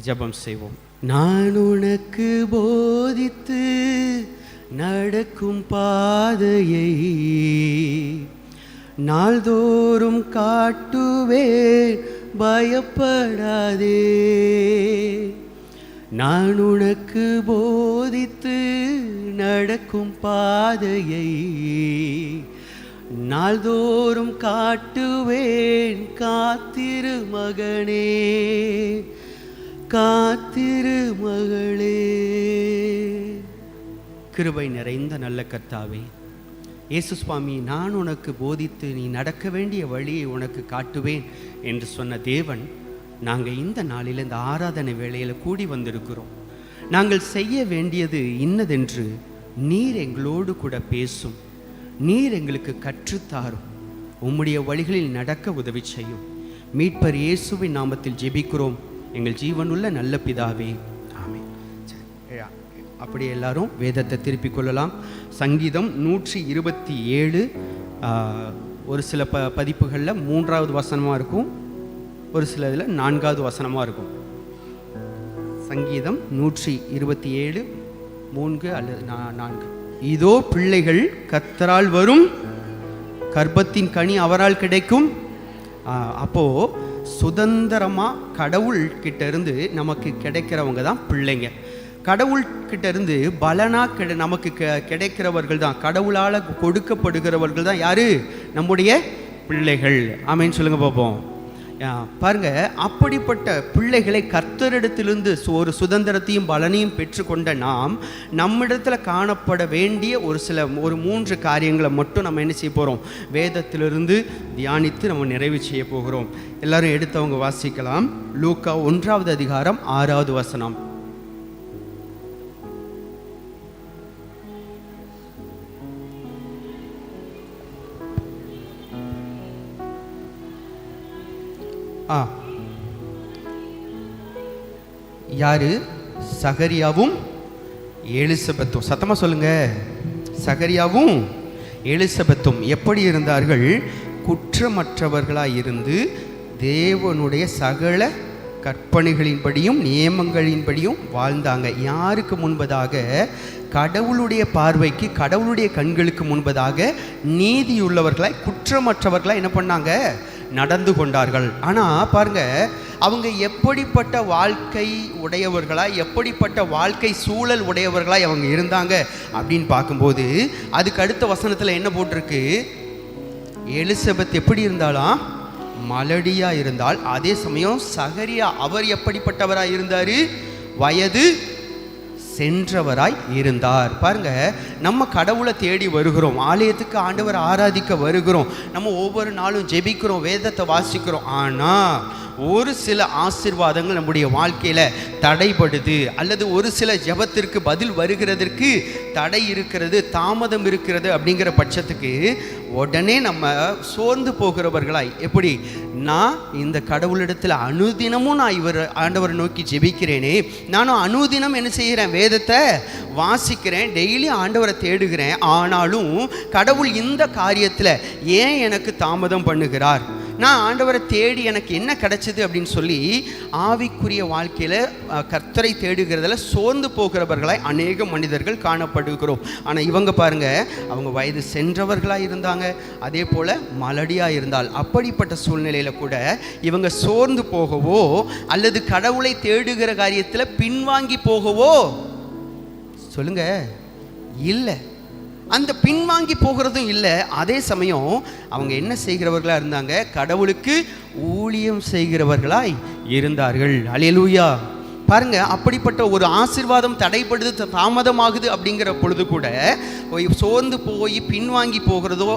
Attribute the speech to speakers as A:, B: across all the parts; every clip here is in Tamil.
A: ஜபம் செய்வோம். நான் உனக்கு போதித்து நடக்கும் பாதையை நாள்தோறும் காட்டுவே பயப்படாதே. நான் உனக்கு போதித்து நடக்கும் பாதையை நாள்தோறும் காட்டுவேன் காத்திரு மகனே காத்திரு மகளே. கிருபை நிறைந்த நல்ல கர்த்தாவே இயேசு சுவாமி நான் உனக்கு போதித்து நீ நடக்க வேண்டிய வழியை உனக்கு காட்டுவேன் என்று சொன்ன தேவன் நாங்கள் இந்த நாளில் இந்த ஆராதனை வேளையில் கூடி வந்திருக்கிறோம். நாங்கள் செய்ய வேண்டியது இன்னதென்று நீர் எங்களோடு கூட பேசும். நீர் எங்களுக்கு கற்றுத்தாரும். உம்முடைய வழிகளில் நடக்க உதவி செய்யும். மீட்பர் இயேசுவின் நாமத்தில் ஜெபிக்கிறோம். எங்கள் ஜீவனுள்ள நல்ல பிதாவே. அப்படி எல்லாரும் வேதத்தை திருப்பிக் கொள்ளலாம். சங்கீதம் நூற்றி இருபத்தி ஏழு ஒரு சில ப பதிப்புகளில் மூன்றாவது வசனமாக இருக்கும். ஒரு சில இதில் நான்காவது வசனமாக இருக்கும். சங்கீதம் நூற்றி இருபத்தி ஏழு மூன்று அல்லது நா- நான்கு. இதோ பிள்ளைகள் கத்தரால் வரும். கர்ப்பத்தின் கனி அவரால் கிடைக்கும். அப்போது அப்போ கடவுள்கிட்ட கடவுள் இருந்து நமக்கு கிடைக்கிறவங்க தான் பிள்ளைங்க. கடவுள்கிட்ட இருந்து பலனா கிடை நமக்கு கெ- கிடைக்கிறவர்கள் தான். கடவுளால் கொடுக்கப்படுகிறவர்கள் தான் யார்? நம்முடைய பிள்ளைகள். ஆமென்னு சொல்லுங்கள் பார்ப்போம் பாருங்க அப்படிப்பட்ட பிள்ளைகளை கர்த்தரிடத்திலிருந்து சு- ஒரு சுதந்திரத்தையும் பலனையும் பெற்றுக்கொண்ட நாம் நம்மிடத்தில் காணப்பட வேண்டிய ஒரு சில ஒரு மூன்று காரியங்களை மட்டும் நம்ம என்ன செய்ய போகிறோம் வேதத்திலிருந்து தியானித்து நம்ம நிறைவு செய்ய போகிறோம். எல்லாரும் எடுத்தவங்க வாசிக்கலாம். லூக்கா ஒன்றாவது அதிகாரம் ஆறாவது வசனம். ஆ. யாரு? சகரியாவும் எலிசபெத்தும். சத்தமாக சொல்லுங்க. சகரியாவும் எலிசபெத்தும் எப்படி இருந்தார்கள்? குற்றமற்றவர்களாக இருந்து தேவனுடைய சகல கற்பனைகளின்படியும் நியமங்களின்படியும் வாழ்ந்தாங்க. யாருக்கு முன்பதாக? கடவுளுடைய பார்வைக்கு கடவுளுடைய கண்களுக்கு முன்பதாக நீதியுள்ளவர்களாய் குற்றமற்றவர்களாக என்ன பண்ணாங்க? நடந்து கொண்டார்கள். ஆனால் பாருங்க அவங்க எப்படிப்பட்ட வாழ்க்கை உடையவர்களா எப்படிப்பட்ட வாழ்க்கை சூழல் உடையவர்களா அவங்க இருந்தாங்க அப்படின்னு பார்க்கும்போது அதுக்கு அடுத்த வசனத்தில் என்ன போட்டிருக்கு? எலிசபெத் எப்படி இருந்தாலாம்? மலடியாக இருந்தால். அதே சமயம் சகரியா அவர் எப்படிப்பட்டவராக இருந்தார்? வயது சென்றவராய் இருந்தார். பாருங்க நம்ம கடவுளை தேடி வருகிறோம். ஆலயத்துக்கு ஆண்டவர் ஆராதிக்க வருகிறோம். நம்ம ஒவ்வொரு நாளும் ஜெபிக்கிறோம் வேதத்தை வாசிக்கிறோம். ஆனால் ஒரு சில ஆசீர்வாதங்கள் நம்முடைய வாழ்க்கையில் தடைபடுது. அல்லது ஒரு சில ஜபத்திற்கு பதில் வருகிறதற்கு தடை இருக்கிறது தாமதம் இருக்கிறது அப்படிங்கிற பட்சத்துக்கு உடனே நம்ம சோர்ந்து போகிறவர்களாய். எப்படி? நான் இந்த கடவுளிடத்தில் அனுதினமும் நான் இவர் ஆண்டவரை நோக்கி ஜெபிக்கிறேனே. நானும் அனுதினம் என்ன செய்கிறேன்? வேதத்தை வாசிக்கிறேன். டெய்லி ஆண்டவரை தேடுகிறேன். ஆனாலும் கடவுள் இந்த காரியத்தில் ஏன் எனக்கு தாமதம் பண்ணுகிறார்? நான் ஆண்டவரை தேடி எனக்கு என்ன கிடைச்சது அப்படின்னு சொல்லி ஆவிக்குரிய வாழ்க்கையில் கர்த்தரை தேடுகிறதுல சோர்ந்து போகிறவர்களாய் அநேக மனிதர்கள் காணப்படுகிறோம். ஆனால் இவங்க பாருங்க அவங்க வயது சென்றவர்களாக இருந்தாங்க. அதே போல் மலடியாக இருந்தால் அப்படிப்பட்ட சூழ்நிலையில் கூட இவங்க சோர்ந்து போகவோ அல்லது கடவுளை தேடுகிற காரியத்தில் பின்வாங்கி போகவோ? சொல்லுங்க. இல்லை. அந்த பின்வாங்கி போகிறதும் இல்லை. அதே சமயம் அவங்க என்ன செய்கிறவர்களாக இருந்தாங்க? கடவுளுக்கு ஊழியம் செய்கிறவர்களாய் இருந்தார்கள். அலையலூயா பாருங்க அப்படிப்பட்ட ஒரு ஆசீர்வாதம் தடைப்படுது தாமதமாகுது அப்படிங்கிற பொழுது கூட போய் சோர்ந்து போய் பின்வாங்கி போகிறதோ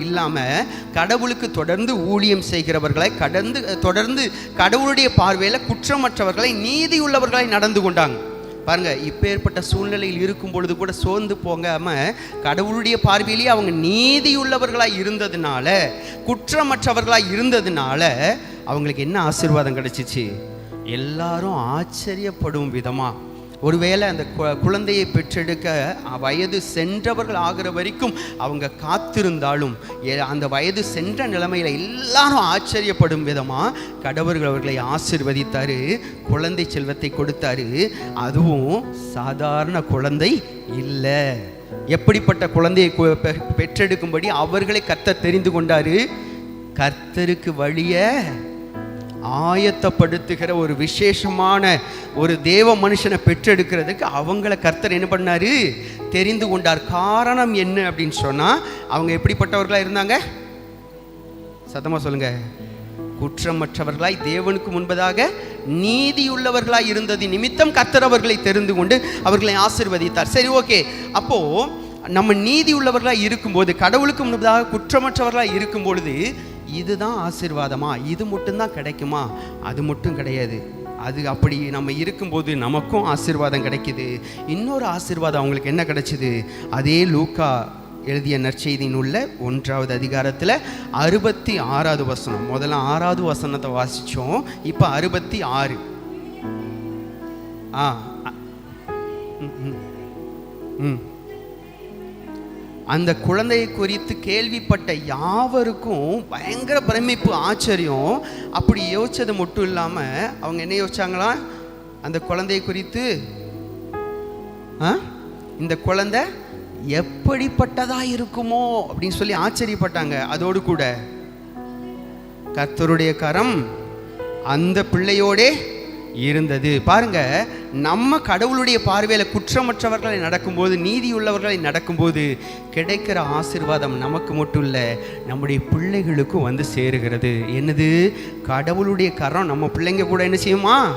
A: இல்லாமல் கடவுளுக்கு தொடர்ந்து ஊழியம் செய்கிறவர்களாய் கடந்து தொடர்ந்து கடவுளுடைய பார்வையில் குற்றமற்றவர்களை நீதியுள்ளவர்களாய் நடந்து கொண்டாங்க. பாருங்க இப்பேற்பட்ட சூழ்நிலையில் இருக்கும் பொழுது கூட சோர்ந்து போகாம கடவுளுடைய பார்வையிலேயே அவங்க நீதியுள்ளவர்களாக இருந்ததுனால குற்றமற்றவர்களாக இருந்ததுனால அவங்களுக்கு என்ன ஆசீர்வாதம் கிடைச்சிச்சு? எல்லாரும் ஆச்சரியப்படும் விதமாக ஒருவேளை அந்த கு- குழந்தையை பெற்றெடுக்க வயது சென்றவர்கள் ஆகிற வரைக்கும் அவங்க காத்திருந்தாலும் அந்த வயது சென்ற நிலைமையில் எல்லாரும் ஆச்சரியப்படும் விதமாக கடவுள்கள் அவர்களை ஆசிர்வதித்தார் குழந்தை செல்வத்தை கொடுத்தாரு. அதுவும் சாதாரண குழந்தை இல்லை. எப்படிப்பட்ட குழந்தையை பெற்றெடுக்கும்படி அவர்களை கத்த தெரிந்து கொண்டாரு. கர்த்தருக்கு வழிய ஆயத்தப்படுத்துகிற ஒரு விசேஷமான ஒரு தேவ மனுஷனை பெற்றெடுக்கிறதுக்கு அவங்கள கர்த்தர் என்ன பண்ணாரு? தெரிந்து கொண்டார். காரணம் என்ன அப்படின்னு சொன்னா அவங்க எப்படிப்பட்டவர்களா இருந்தாங்க? சத்தமா சொல்லுங்க. குற்றமற்றவர்களாய் தேவனுக்கு முன்பதாக நீதியுள்ளவர்களாய் இருந்தது நிமித்தம் கர்த்தர் அவர்களை தெரிந்து கொண்டு அவர்களை ஆசிர்வதித்தார். சரி ஓகே. அப்போ நம்ம நீதி உள்ளவர்களாக இருக்கும்போது கடவுளுக்கு முன்பதாக குற்றமற்றவர்களாக இருக்கும் பொழுது இதுதான் ஆசீர்வாதமா? இது மட்டும்தான் கிடைக்குமா? அது மட்டும் கிடையாது. அது அப்படி நம்ம இருக்கும்போது நமக்கும் ஆசீர்வாதம் கிடைக்குது. இன்னொரு ஆசீர்வாதம் அவங்களுக்கு என்ன கிடைச்சிது? அதே லூக்கா எழுதிய நற்செய்தியின் உள்ள ஒன்றாவது அதிகாரத்தில் அறுபத்தி ஆறாவது வசனம். முதல்ல ஆறாவது வசனத்தை வாசித்தோம் இப்போ அறுபத்தி ஆறு. ஆ ம் ம், ம். அந்த குழந்தையை குறித்து கேள்விப்பட்ட யாவருக்கும் பயங்கர பிரமிப்பு ஆச்சரியம். அப்படி யோசிச்சது மட்டும் இல்லாமல் அவங்க என்ன யோசிச்சாங்களா? அந்த குழந்தையை குறித்து ஆ? இந்த குழந்தை எப்படிப்பட்டதாக இருக்குமோ அப்படின்னு சொல்லி ஆச்சரியப்பட்டாங்க. அதோடு கூட கர்த்தருடைய கரம் அந்த பிள்ளையோடே இருந்தது. பாருங்க நம்ம கடவுளுடைய பார்வையில் குற்றமற்றவர்களை நடக்கும்போது நீதியுள்ளவர்களை நடக்கும்போது கிடைக்கிற ஆசீர்வாதம் நமக்கு மட்டும் இல்லை நம்முடைய பிள்ளைகளுக்கும் வந்து சேருகிறது. என்னது? கடவுளுடைய கரம் நம்ம பிள்ளைங்க கூட என்ன செய்யுமா?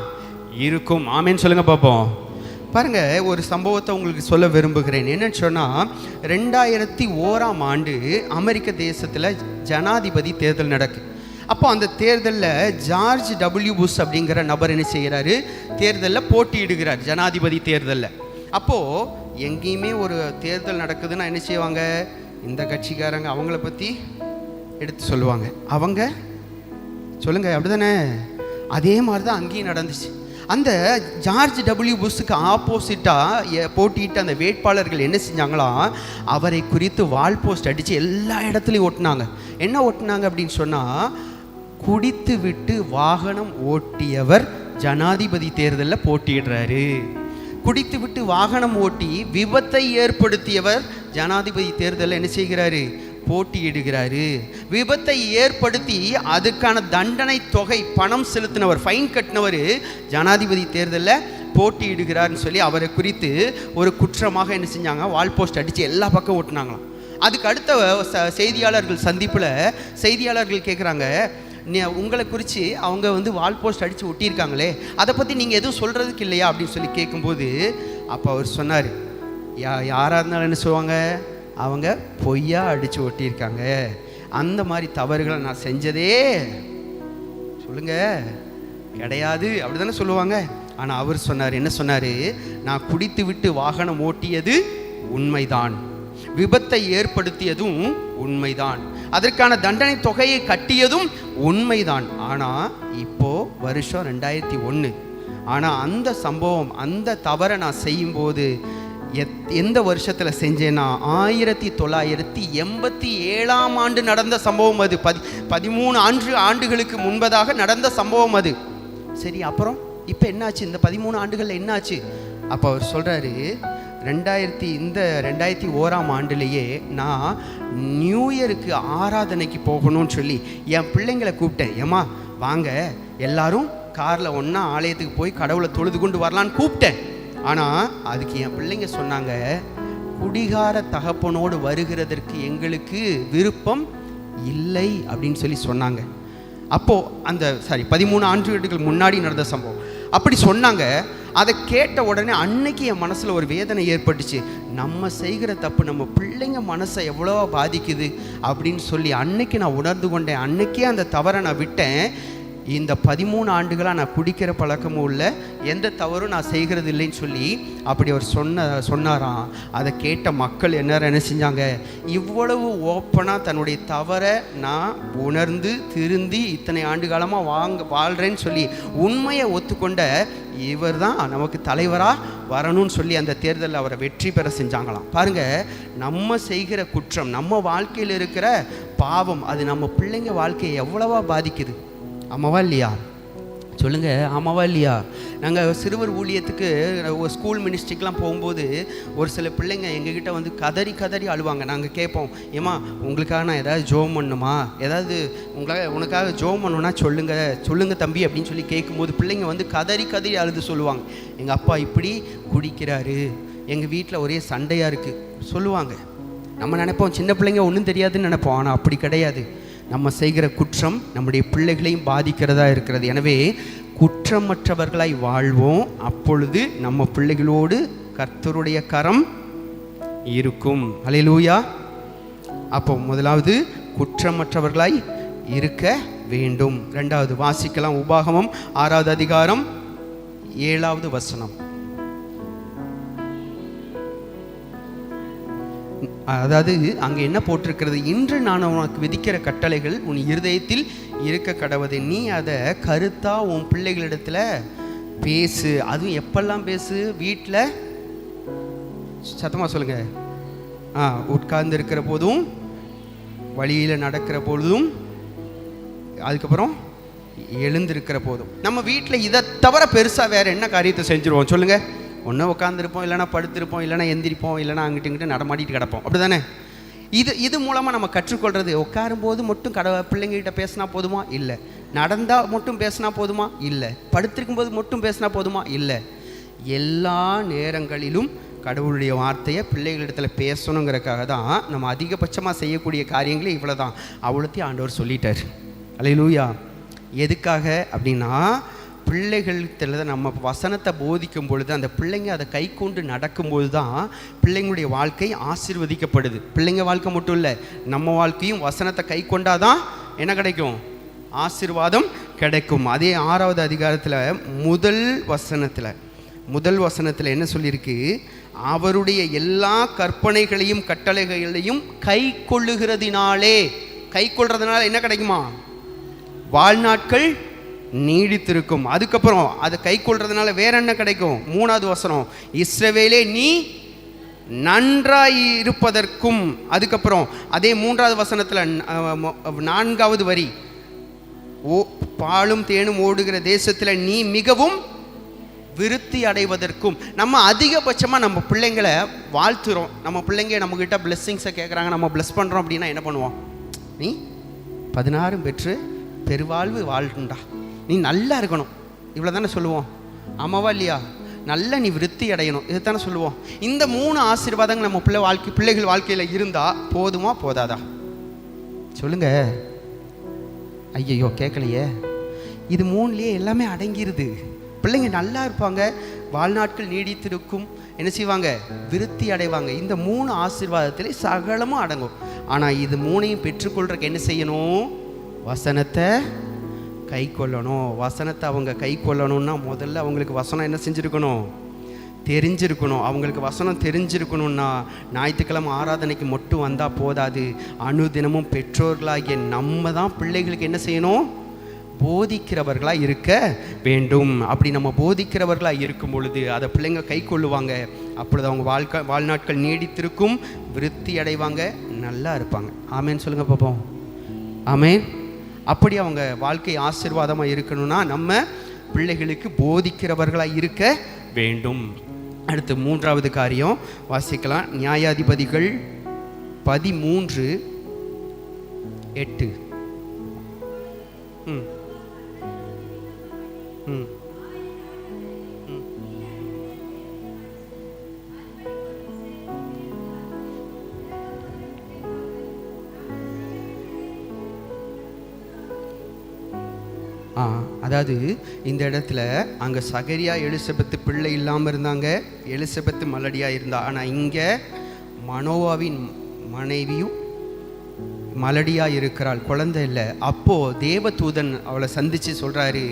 A: இருக்கும். ஆமேன்னு சொல்லுங்கள் பார்ப்போம் பாருங்க ஒரு சம்பவத்தை உங்களுக்கு சொல்ல விரும்புகிறேன். என்னன்னு சொன்னால் ரெண்டாயிரத்தி ஓராம் ஆண்டு அமெரிக்க தேசத்தில் ஜனாதிபதி தேர்தல் நடக்கு அப்போ அந்த தேர்தலில் ஜார்ஜ் டபிள்யூ புஷ் அப்படிங்கிற நபர் என்ன செய்கிறாரு? தேர்தலில் போட்டியிடுகிறார் ஜனாதிபதி தேர்தலில். அப்போது எங்கேயுமே ஒரு தேர்தல் நடக்குதுன்னா என்ன செய்வாங்க? இந்த கட்சிக்காரங்க அவங்கள பற்றி எடுத்து சொல்லுவாங்க. அவங்க சொல்லுங்க அப்படிதானே? அதே மாதிரி தான் அங்கேயும் நடந்துச்சு. அந்த ஜார்ஜ் டபிள்யூ புஷ்ஷுக்கு ஆப்போசிட்டாக போட்டியிட்ட அந்த வேட்பாளர்கள் என்ன செஞ்சாங்களாம் அவரை குறித்து வால் போஸ்ட் அடித்து எல்லா இடத்துலையும் ஒட்டினாங்க. என்ன ஒட்டினாங்க அப்படின்னு சொன்னால் குடித்து விட்டு வாகனம் ஓட்டியவர் ஜனாதிபதி தேர்தலில் போட்டியிடுறாரு. குடித்து விட்டு வாகனம் ஓட்டி விபத்தை ஏற்படுத்தியவர் ஜனாதிபதி தேர்தலில் என்ன செய்கிறாரு? போட்டியிடுகிறாரு. விபத்தை ஏற்படுத்தி அதுக்கான தண்டனை தொகை பணம் செலுத்தினவர் ஃபைன் கட்டினவர் ஜனாதிபதி தேர்தலில் போட்டியிடுகிறார்னு சொல்லி அவரை குறித்து ஒரு குற்றமாக என்ன செஞ்சாங்க? வால் போஸ்ட் அடித்து எல்லா பக்கம் ஓட்டினாங்களாம். அதுக்கு அடுத்த ச- செய்தியாளர்கள் சந்திப்பில் செய்தியாளர்கள் கேட்குறாங்க உங்களை குறித்து அவங்க வந்து வால் போஸ்ட் அடித்து ஒட்டியிருக்காங்களே அதை பற்றி நீங்கள் எதுவும் சொல்கிறதுக்கு இல்லையா அப்படின்னு சொல்லி கேட்கும்போது அப்போ அவர் சொன்னார் யா யாராக இருந்தாலும் என்ன சொல்லுவாங்க? அவங்க பொய்யா அடித்து ஒட்டியிருக்காங்க. அந்த மாதிரி தவறுகளை நான் செஞ்சதே சொல்லுங்க. கிடையாது. அப்படி தானே சொல்லுவாங்க. ஆனால் அவர் சொன்னார் என்ன சொன்னார்? நான் குடித்து விட்டு வாகனம் ஓட்டியது உண்மைதான். விபத்தை ஏற்படுத்தியதும் உண்மைதான். அதற்கான தண்டனை தொகையை கட்டியதும் உண்மைதான். ஆனால் இப்போ வருஷம் ரெண்டாயிரத்தி ஒன்று ஆனால் அந்த சம்பவம் அந்த தவறை நான் செய்யும்போது எத் எந்த வருஷத்தில் செஞ்சேன்னா ஆயிரத்தி தொள்ளாயிரத்தி எண்பத்தி ஏழாம் ஆண்டு நடந்த சம்பவம் அது. பதி பதிமூணு ஆண்டு ஆண்டுகளுக்கு முன்பதாக நடந்த சம்பவம் அது. சரி அப்புறம்? இப்போ என்னாச்சு? இந்த பதிமூணு ஆண்டுகளில் என்னாச்சு? அப்போ அவர் சொல்கிறாரு ரெண்டாயிரத்தி இந்த ரெண்டாயிரத்தி ஓராம் ஆண்டுலேயே நான் நியூ இயருக்கு ஆராதனைக்கு போகணும்னு சொல்லி என் பிள்ளைங்களை கூப்பிட்டேன். ஏம்மா வாங்க எல்லாரும் காரில் ஒன்றா ஆலயத்துக்கு போய் கடவுளை தொழுது கொண்டு வரலான்னு கூப்பிட்டேன். ஆனால் அதுக்கு என் பிள்ளைங்க சொன்னாங்க குடிகார தகப்பனோடு வருகிறதற்கு எங்களுக்கு விருப்பம் இல்லை அப்படின்னு சொல்லி சொன்னாங்க. அப்போது அந்த சாரி பதிமூணு ஆண்டுகளுக்கு முன்னாடி நடந்த சம்பவம். அப்படி சொன்னாங்க அதை கேட்ட உடனே அன்னைக்கு என் மனசில் ஒரு வேதனை ஏற்பட்டுச்சு. நம்ம செய்கிற தப்பு நம்ம பிள்ளைங்க மனசை எவ்வளோ பாதிக்குது அப்படின்னு சொல்லி அன்னைக்கு நான் உணர்ந்து கொண்டேன். அன்னைக்கே அந்த தவறை நான் விட்டேன். இந்த பதிமூணு ஆண்டுகளாக நான் குடிக்கிற பழக்கமும் இல்லை. எந்த தவறும் நான் செய்கிறது இல்லைன்னு சொல்லி அப்படி அவர் சொன்ன சொன்னாராம். அதை கேட்ட மக்கள் என்ன என்ன செஞ்சாங்க? இவ்வளவு ஓப்பனாக தன்னுடைய தவறை நான் உணர்ந்து திருந்தி இத்தனை ஆண்டு காலமாக வாங்க வாழ்கிறேன்னு சொல்லி உண்மையை ஒத்துக்கொண்ட இவர் தான் நமக்கு தலைவராக வரணும்னு சொல்லி அந்த தேர்தலில் அவரை வெற்றி பெற செஞ்சாங்களாம். பாருங்க நம்ம செய்கிற குற்றம் நம்ம வாழ்க்கையில் இருக்கிற பாவம் அது நம்ம பிள்ளைங்க வாழ்க்கையை எவ்வளவா பாதிக்குது? ஆமாவா இல்லையா சொல்லுங்க ஆமாவா இல்லையா நாங்கள் சிறுவர் ஊழியத்துக்கு ஒரு ஸ்கூல் மினிஸ்ட்ரிக்கெலாம் போகும்போது ஒரு சில பிள்ளைங்க எங்ககிட்ட வந்து கதறி கதறி அழுவாங்க. நாங்கள் கேட்போம் ஏமா உங்களுக்காக நான் ஏதாவது ஜோம் பண்ணுமா ஏதாவது உங்களாக உனக்காக ஜோம் பண்ணணும்னா சொல்லுங்க சொல்லுங்க தம்பி அப்படின்னு சொல்லி கேட்கும்போது பிள்ளைங்க வந்து கதறி கதறி அழுது சொல்லுவாங்க. எங்கள் அப்பா இப்படி குடிக்கிறாரு. எங்கள் வீட்டில் ஒரே சண்டையாக இருக்குது சொல்லுவாங்க. நம்ம நினைப்போம் சின்ன பிள்ளைங்க ஒன்றும் தெரியாதுன்னு நினைப்போம் ஆனால் அப்படி கிடையாது. நம்ம செய்கிற குற்றம் நம்முடைய பிள்ளைகளையும் பாதிக்கிறதா இருக்கிறது. எனவே குற்றமற்றவர்களாய் வாழ்வோம். அப்பொழுது நம்ம பிள்ளைகளோடு கர்த்தருடைய கரம் இருக்கும். அலையலூயா அப்போ முதலாவது குற்றமற்றவர்களாய் இருக்க வேண்டும். ரெண்டாவது வாசிக்கலாம் உபாகமம் ஆறாவது அதிகாரம் ஏழாவது வசனம். அதாவது அங்கே என்ன போட்டிருக்கிறது? இன்று நான் உனக்கு விதிக்கிற கட்டளைகள் உன் இருதயத்தில் இருக்க கடவுது நீ அதை கருத்தா உன் பிள்ளைகளிடத்துல பேசு. அதுவும் எப்பெல்லாம் பேசு? வீட்டில் சத்தமாக சொல்லுங்க. ஆ உட்கார்ந்து இருக்கிற போதும் வழியில் நடக்கிற பொழுதும் அதுக்கப்புறம் எழுந்திருக்கிற போதும். நம்ம வீட்டில் இதை தவிர பெருசாக வேறு என்ன காரியத்தை செஞ்சுருவோம்? சொல்லுங்கள் ஒன்று உட்காந்துருப்போம் இல்லைனா படுத்திருப்போம் இல்லைனா எந்திரிப்போம் இல்லைனா அங்கிட்டு இங்கிட்டு நடமாடிட்டு கிடப்போம். அப்படி தானே இது இது மூலமாக நம்ம கற்றுக்கொள்வது உட்காரும்போது மட்டும் கட பிள்ளைங்ககிட்ட பேசினா போதுமா? இல்லை. நடந்தால் மட்டும் பேசினா போதுமா? இல்லை. படுத்திருக்கும்போது மட்டும் பேசினா போதுமா? இல்லை. எல்லா நேரங்களிலும் கடவுளுடைய வார்த்தையை பிள்ளைகளிடத்தில் பேசணுங்கிறதுக்காக தான் நம்ம அதிகபட்சமாக செய்யக்கூடிய காரியங்களே இவ்வளோ தான் அவ்வளோத்தையும் ஆண்டவர் சொல்லிட்டார். அலையிலூயா. எதுக்காக அப்படின்னா பிள்ளைகள்கிட்ட நம்ம வசனத்தை போதிக்கும் பொழுது அந்த பிள்ளைங்க அதை கை கொண்டு நடக்கும்போது தான் பிள்ளைங்களுடைய வாழ்க்கை ஆசிர்வதிக்கப்படுது. பிள்ளைங்க வாழ்க்கை மட்டும் இல்லை நம்ம வாழ்க்கையும் வசனத்தை கை கொண்டாதான் என்ன கிடைக்கும்? ஆசீர்வாதம் கிடைக்கும். அதே ஆறாவது அதிகாரத்தில் முதல் வசனத்தில் முதல் வசனத்தில் என்ன சொல்லியிருக்கு? அவருடைய எல்லா கற்பனைகளையும் கட்டளைகளையும் கை கொள்ளுகிறதினாலே கை கொள்றதுனால என்ன கிடைக்குமா? வாழ்நாட்கள் நீடித்திருக்கும். அதுக்கப்புறம் அதை கை கொள்றதுனால வேற என்ன கிடைக்கும்? மூணாவது வசனம் இஸ்ரவேலே நீ நன்றாய் இருப்பதற்கும் அதுக்கப்புறம் அதே மூன்றாவது வசனத்தில் நான்காவது வரி ஓ பாலும் தேனும் ஓடுகிற தேசத்தில் நீ மிகவும் விருத்தி அடைவதற்கும் நம்ம அதிகபட்சமாக நம்ம பிள்ளைங்களை வாழ்த்துறோம். நம்ம பிள்ளைங்க நம்மக்கிட்ட பிளெஸ்ஸிங்ஸை கேட்குறாங்க நம்ம பிளஸ் பண்ணுறோம் அப்படின்னா என்ன பண்ணுவோம்? நீ பதினாறும் பெற்று பெருவாழ்வு வாழ்ண்டா நீ நல்லா இருக்கணும். இவ்வளோ தானே சொல்லுவோம். ஆமாவா இல்லையா? நல்ல நீ விருத்தி அடையணும். இதைத்தானே சொல்லுவோம். இந்த மூணு ஆசீர்வாதங்கள் நம்ம பிள்ளை வாழ்க்கை பிள்ளைகள் வாழ்க்கையில் இருந்தால் போதுமா போதாதா? சொல்லுங்க. ஐயையோ கேட்கலையே இது மூணுலேயே எல்லாமே அடங்கிருது. பிள்ளைங்க நல்லா இருப்பாங்க. வாழ்நாட்கள் நீடித்திருக்கும். என்ன செய்வாங்க? விருத்தி அடைவாங்க. இந்த மூணு ஆசீர்வாதத்திலே சகலமும் அடங்கும். ஆனால் இது மூணையும் பெற்றுக்கொள்றதுக்கு என்ன செய்யணும்? வசனத்தை கை கொள்ளணும். வசனத்தை அவங்க கை கொள்ளணும்னா முதல்ல அவங்களுக்கு வசனம் என்ன செஞ்சுருக்கணும்? தெரிஞ்சிருக்கணும். அவங்களுக்கு வசனம் தெரிஞ்சிருக்கணும்னா ஞாயிற்றுக்கிழமை ஆராதனைக்கு மட்டும் வந்தால் போதாது. அனுதினமும் பெற்றோர்களாகிய நம்ம தான் பிள்ளைகளுக்கு என்ன செய்யணும்? போதிக்கிறவர்களாக இருக்க வேண்டும். அப்படி நம்ம போதிக்கிறவர்களாக இருக்கும் பொழுது அதை பிள்ளைங்க கை கொள்ளுவாங்க. அப்பொழுது அவங்க வாழ்க்கை வாழ்நாட்கள் நீடித்திருக்கும் விருத்தி அடைவாங்க நல்லா இருப்பாங்க. ஆமேன்னு சொல்லுங்கள் பார்ப்போம் ஆமேன். அப்படி அவங்க வாழ்க்கை ஆசீர்வாதமாக இருக்கணும்னா நம்ம பிள்ளைகளுக்கு போதிக்கிறவர்களாக இருக்க வேண்டும். அடுத்து மூன்றாவது காரியம் வாசிக்கலாம். நியாயாதிபதிகள் பதிமூன்று எட்டு. ம். ம். ஆ அதாவது இந்த இடத்துல அங்கே சகரியா எலிசபெத்து பிள்ளை இல்லாமல் இருந்தாங்க. எலிசபெத்து மலடியாக இருந்தா. ஆனால் இங்கே மனோவாவின் மனைவியும் மலடியாக இருக்கிறாள். குழந்தை இல்லை. அப்போது தேவதூதன் அவளை சந்தித்து சொல்கிறாரு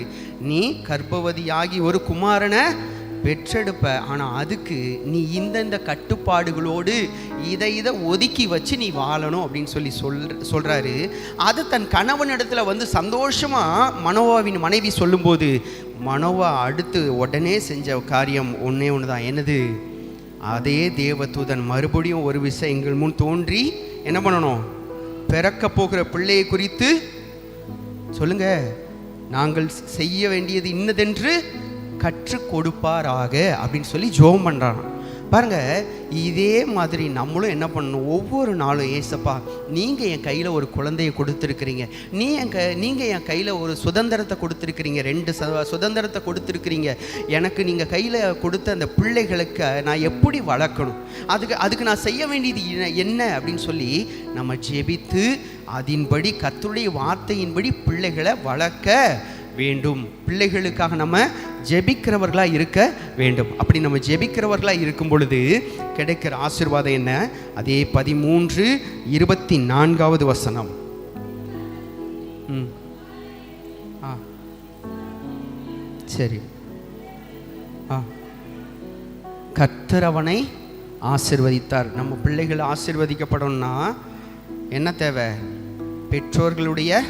A: நீ கர்ப்பவதியாகி ஒரு குமாரனை பெற்றெடுப்ப. ஆனால் அதுக்கு நீ இந்தந்த கட்டுப்பாடுகளோடு இதை இதை ஒதுக்கி வச்சு நீ வாழணும் அப்படின்னு சொல்லி சொல் சொல்கிறாரு அது தன் கணவன் இடத்துல வந்து சந்தோஷமாக மனோவாவின் மனைவி சொல்லும்போது மனோவா அடுத்து உடனே செஞ்ச காரியம் ஒன்றே ஒன்று தான் என்னது? அதே தேவதூதன் மறுபடியும் ஒரு விஷயம் எங்கள் முன் தோன்றி என்ன பண்ணணும்? பிறக்க போகிற பிள்ளையை குறித்து சொல்லுங்க நாங்கள் செய்ய வேண்டியது இன்னதென்று கற்றுக் கொடுப்பாராக அப்படின்னு சொல்லி ஜோம் பண்ணுறான் பாருங்க இதே மாதிரி நம்மளும் என்ன பண்ணணும்? ஒவ்வொரு நாளும் ஏசப்பா நீங்கள் என் கையில் ஒரு குழந்தையை கொடுத்துருக்குறீங்க. நீ என் க நீங்கள் என் கையில் ஒரு சுதந்திரத்தை கொடுத்துருக்குறீங்க. ரெண்டு ச சுதந்திரத்தை கொடுத்துருக்குறீங்க. எனக்கு நீங்கள் கையில் கொடுத்த அந்த பிள்ளைகளுக்கு நான் எப்படி வளர்க்கணும்? அதுக்கு அதுக்கு நான் செய்ய வேண்டியது என்ன- என்ன அப்படின்னு சொல்லி நம்ம ஜெபித்து அதன்படி கத்துடைய வார்த்தையின்படி பிள்ளைகளை வளர்க்க வேண்டும். பிள்ளைகளுக்காக நம்ம ஜெபிக்கிறவர்களாக இருக்க வேண்டும். அப்படி நம்ம ஜெபிக்கிறவர்களாக இருக்கும் பொழுது கிடைக்கிற ஆசீர்வாதம் என்ன? அதே பதிமூன்று இருபத்தி நான்காவது வசனம். ம். ஆ. சரி. ஆ. கர்த்தர் ஆசிர்வதித்தார். நம்ம பிள்ளைகள் ஆசிர்வதிக்கப்படணும்னா என்ன தேவை? பெற்றோர்களுடைய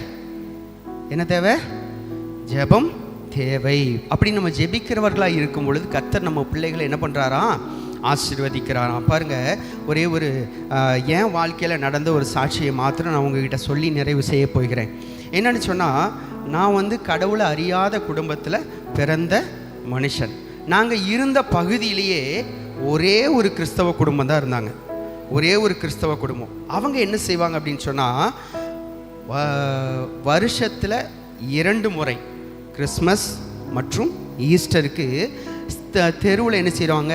A: என்ன தேவை? ஜெபம் தேவை. அப்படி நம்ம ஜெபிக்கிறவர்களாக இருக்கும் பொழுது கத்தர் நம்ம பிள்ளைகளை என்ன பண்ணுறாராம் ஆசிர்வதிக்கிறாராம். பாருங்கள் ஒரே ஒரு என் வாழ்க்கையில் நடந்த ஒரு சாட்சியை மாத்திரம் நான் உங்ககிட்ட சொல்லி நிறைவு செய்ய போகிறேன். என்னன்னு சொன்னால் நான் வந்து கடவுளை அறியாத குடும்பத்தில் பிறந்த மனுஷன். நாங்கள் இருந்த பகுதியிலேயே ஒரே ஒரு கிறிஸ்தவ குடும்பம் தான் இருந்தாங்க. ஒரே ஒரு கிறிஸ்தவ குடும்பம். அவங்க என்ன செய்வாங்க அப்படின்னு சொன்னால் வருஷத்தில் இரண்டு முறை கிறிஸ்மஸ் மற்றும் ஈஸ்டருக்கு தெருவில் என்ன செய்வாங்க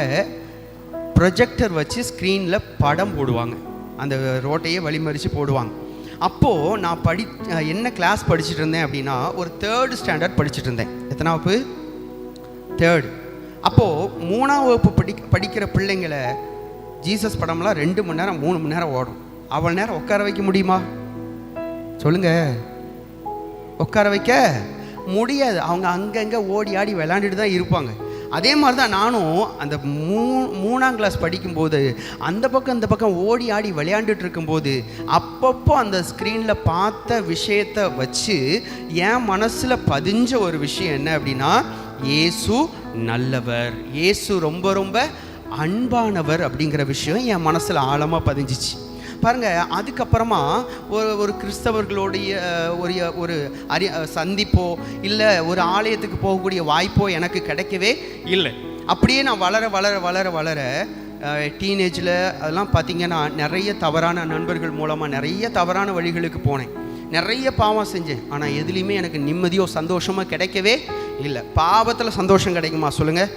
A: ப்ரொஜெக்டர் வச்சு ஸ்க்ரீனில் படம் போடுவாங்க. அந்த ரோட்டையே வழிமறித்து போடுவாங்க. அப்போது நான் படி என்ன கிளாஸ் படிச்சுட்டு இருந்தேன் அப்படின்னா ஒரு தேர்டு ஸ்டாண்டர்ட் படிச்சுட்டு இருந்தேன். வகுப்பு? தேர்ட் அப்போது மூணாம் வகுப்பு படி படிக்கிற பிள்ளைங்களை ஜீசஸ் படம்லாம் ரெண்டு மணி நேரம் மூணு மணி நேரம் ஓடும். அவ்வளோ நேரம் உட்கார வைக்க முடியுமா? சொல்லுங்கள் உட்கார வைக்க? முடியாது. அவங்க அங்கங்கே ஓடி ஆடி விளாண்டுட்டு தான் இருப்பாங்க. அதே மாதிரி தான் நானும் அந்த மூ மூணாம் கிளாஸ் படிக்கும்போது அந்த பக்கம் இந்த பக்கம் ஓடி ஆடி விளையாண்டுட்டு இருக்கும்போது அப்பப்போ அந்த ஸ்க்ரீனில் பார்த்த விஷயத்தை வச்சு என் மனசில் பதிஞ்ச ஒரு விஷயம் என்ன அப்படின்னா இயேசு நல்லவர். இயேசு ரொம்ப ரொம்ப அன்பானவர் அப்படிங்கிற விஷயம் என் மனசில் ஆழமாக பதிஞ்சிச்சு. பாருங்கள் அதுக்கப்புறமா ஒரு ஒரு கிறிஸ்தவர்களுடைய ஒரு ஒரு அறி சந்திப்போ இல்லை ஒரு ஆலயத்துக்கு போகக்கூடிய வாய்ப்போ எனக்கு கிடைக்கவே இல்லை. அப்படியே நான் வளர வளர வளர வளர டீனேஜில் அதெல்லாம் பார்த்தீங்கன்னா நிறைய தவறான நண்பர்கள் மூலமாக நிறைய தவறான வழிகளுக்கு போனேன். நிறைய பாவம் செஞ்சேன். ஆனால் எதுலேயுமே எனக்கு நிம்மதியோ சந்தோஷமோ கிடைக்கவே இல்லை. பாவத்தில் சந்தோஷம் கிடைக்குமா சொல்லுங்கள்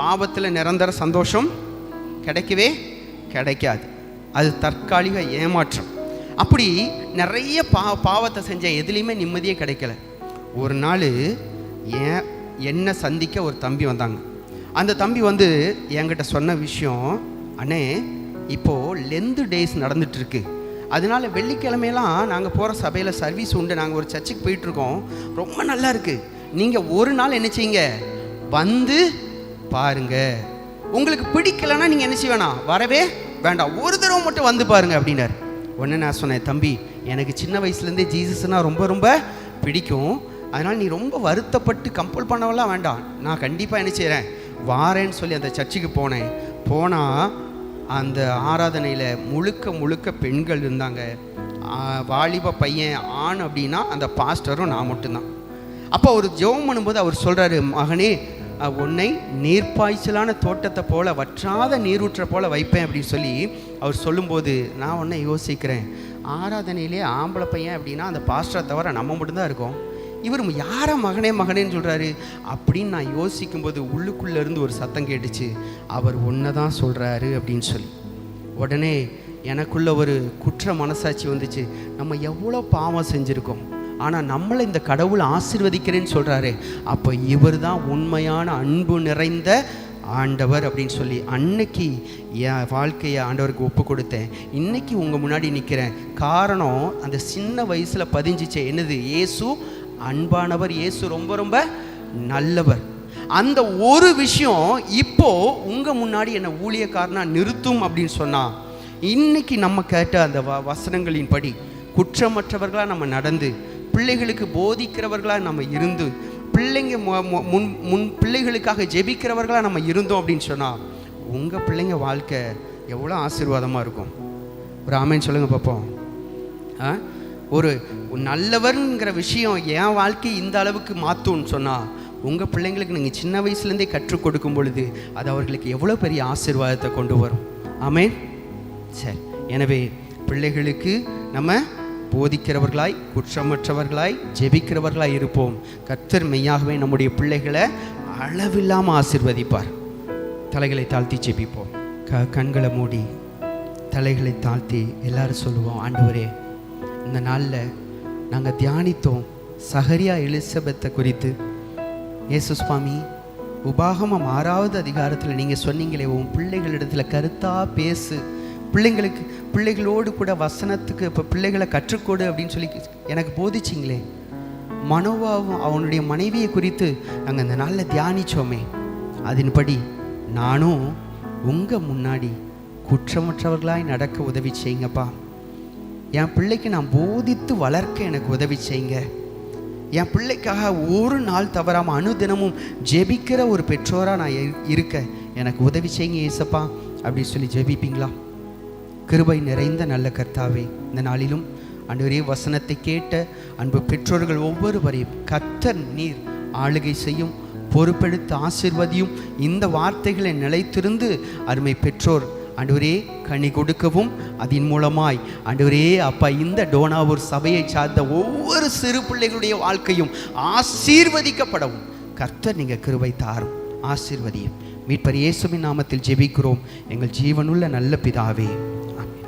A: பாவத்தில் நிரந்தர சந்தோஷம் கிடைக்கவே கிடைக்காது. அது தற்காலிக ஏமாற்றம். அப்படி நிறைய பா பாவத்தை செஞ்ச எதுலேயுமே நிம்மதியே கிடைக்கல. ஒரு நாள் ஏன் என்னை சந்திக்க ஒரு தம்பி வந்தாங்க. அந்த தம்பி வந்து என்கிட்ட சொன்ன விஷயம் அண்ணே இப்போது லெந்து டேஸ் நடந்துட்டுருக்கு. அதனால வெள்ளிக்கிழமையெல்லாம் நாங்கள் போகிற சபையில் சர்வீஸ் உண்டு. நாங்கள் ஒரு சர்ச்சுக்கு போயிட்டுருக்கோம். ரொம்ப நல்லா இருக்குது நீங்கள் ஒரு நாள் என்ன செய்யுங்க? வந்து பாருங்க. உங்களுக்கு பிடிக்கலன்னா நீங்கள் என்ன செய்ய வேணாம்? வரவே வேண்டாம் ஒரு தடவை மட்டும் வந்து பாருங்க அப்படின்னாரு. உடனே நான் சொன்னேன் தம்பி எனக்கு சின்ன வயசுலேருந்தே ஜீசஸ்னால் ரொம்ப ரொம்ப பிடிக்கும். அதனால் நீ ரொம்ப வருத்தப்பட்டு கம்பல் பண்ணவெல்லாம் வேண்டாம். நான் கண்டிப்பாக என்ன செய்கிறேன் வாரேன்னு சொல்லி அந்த சர்ச்சுக்கு போனேன். போனால் அந்த ஆராதனையில் முழுக்க முழுக்க பெண்கள் இருந்தாங்க. வாலிப பையன் ஆண் அப்படின்னா அந்த பாஸ்டரும் நான் மட்டும்தான். அப்போ அவர் ஜெபம் பண்ணும்போது அவர் சொல்கிறாரு மகனே உன்னை நீர்ப்பாய்ச்சலான தோட்டத்தை போல வற்றாத நீரூற்றை போல வைப்பேன் அப்படின்னு சொல்லி அவர் சொல்லும்போது நான் ஒன்றை யோசிக்கிறேன். ஆராதனையிலே ஆம்பளை பையன் அப்படின்னா அந்த பாஸ்டரை தவிர நம்ம மட்டும்தான் இருக்கோம். இவர் யாரை மகனே மகனேன்னு சொல்கிறாரு அப்படின்னு நான் யோசிக்கும்போது உள்ளுக்குள்ளேருந்து ஒரு சத்தம் கேட்டுச்சு. அவர் ஒன்றை தான் சொல்கிறாரு அப்படின்னு சொல்லி. உடனே எனக்குள்ள ஒரு குற்ற மனசாட்சி வந்துச்சு. நம்ம எவ்வளோ பாவம் செஞ்சுருக்கோம். ஆனால் நம்மளை இந்த கடவுள் ஆசிர்வதிக்கிறேன்னு சொல்கிறாரு அப்போ இவர் தான் உண்மையான அன்பு நிறைந்த ஆண்டவர் அப்படின்னு சொல்லி அன்னைக்கு என் வாழ்க்கையை ஆண்டவருக்கு ஒப்பு கொடுத்தேன். இன்னைக்கு உங்கள் முன்னாடி நிற்கிறேன் காரணம் அந்த சின்ன வயசில் பதிஞ்சிச்சே என்னது? இயேசு அன்பானவர் இயேசு ரொம்ப ரொம்ப நல்லவர். அந்த ஒரு விஷயம் இப்போ உங்க முன்னாடி என்னை ஊழியக்காரனா நிறுத்தும் அப்படின்னு சொன்னா இன்னைக்கு நம்ம கேட்ட அந்த வ வசனங்களின் படி குற்றமற்றவர்களா நம்ம நடந்து பிள்ளைகளுக்கு போதிக்கிறவர்களாக நம்ம இருந்து பிள்ளைங்க மு- முன் முன் பிள்ளைகளுக்காக ஜெபிக்கிறவர்களாக நம்ம இருந்தோம் அப்படின்னு சொன்னால் உங்கள் பிள்ளைங்க வாழ்க்கை எவ்வளோ ஆசீர்வாதமாக இருக்கும். ஒரு ஆமைன்னு சொல்லுங்கள் பார்ப்போம் ஆ? ஒரு நல்லவருங்கிற விஷயம் என் வாழ்க்கை இந்த அளவுக்கு மாற்றும்னு சொன்னால் உங்கள் பிள்ளைங்களுக்கு நீங்கள் சின்ன வயசுலேருந்தே கற்றுக் கொடுக்கும் பொழுது அது அவர்களுக்கு எவ்வளோ பெரிய ஆசீர்வாதத்தை கொண்டு வரும். ஆமே சரி. எனவே பிள்ளைகளுக்கு நம்ம போதிக்கிறவர்களாய் குற்றமற்றவர்களாய் ஜெபிக்கிறவர்களாய் இருப்போம். கர்த்தர் மெய்யாகவே நம்முடைய பிள்ளைகளை அளவில்லாமல் ஆசீர்வதிப்பார். தலைகளை தாழ்த்தி ஜெபிப்போம். க கண்களை மூடி தலைகளை தாழ்த்தி எல்லாரும் சொல்லுவோம் ஆண்டவரே இந்த நாளில் நாங்கள் தியானித்தோம். சகரியா எலிசபெத்தை குறித்து. ஏசு சுவாமி உபாகமம் ஆறாவது அதிகாரத்தில் நீங்கள் சொன்னீங்களே உன் பிள்ளைகளிடத்தில் கருத்தாக பேசு. பிள்ளைங்களுக்கு பிள்ளைகளோடு கூட வசனத்துக்கு இப்போ பிள்ளைகளை கற்றுக்கொடு அப்படின்னு சொல்லி எனக்கு போதிச்சிங்களே. மனோவாவும் அவனுடைய மனைவியை குறித்து நாங்கள் இந்த நாளில் தியானிச்சோமே. அதன்படி நானும் உங்கள் முன்னாடி குற்றமற்றவர்களாய் நடக்க உதவி செய்யுங்கப்பா. என் பிள்ளைக்கு நான் போதித்து வளர்க்க எனக்கு உதவி செய்யுங்க. என் பிள்ளைக்காக ஒரு நாள் தவறாமல் அனுதினமும் ஜெபிக்கிற ஒரு பெற்றோராக நான் இரு- இருக்க. எனக்கு உதவி செய்யுங்க ஏசப்பா அப்படின்னு சொல்லி ஜெபிப்பீங்களா? கிருபை நிறைந்த நல்ல கர்த்தாவே இந்த நாளிலும் அன்றுவரே வசனத்தை கேட்ட அன்பு பெற்றோர்கள் ஒவ்வொருவரையும் கத்தர் நீர் ஆளுகை செய்யும் பொறுப்பெடுத்து ஆசிர்வதியும் இந்த வார்த்தைகளை நிலைத்திருந்து அருமை பெற்றோர் ஆண்டவரே கனி கொடுக்கவும் அதன் மூலமாய் ஆண்டவரே அப்பா இந்த டோனாவூர் சபையை சார்ந்த ஒவ்வொரு சிறு பிள்ளைகளுடைய வாழ்க்கையும் ஆசீர்வதிக்கப்படவும். கர்த்தர் நீங்கள் கிருபை தாரும் ஆசீர்வதியும். மீட்பர் இயேசுவின் நாமத்தில் ஜெபிக்கிறோம். எங்கள் ஜீவனுள்ள நல்ல பிதாவே. ஆமென்.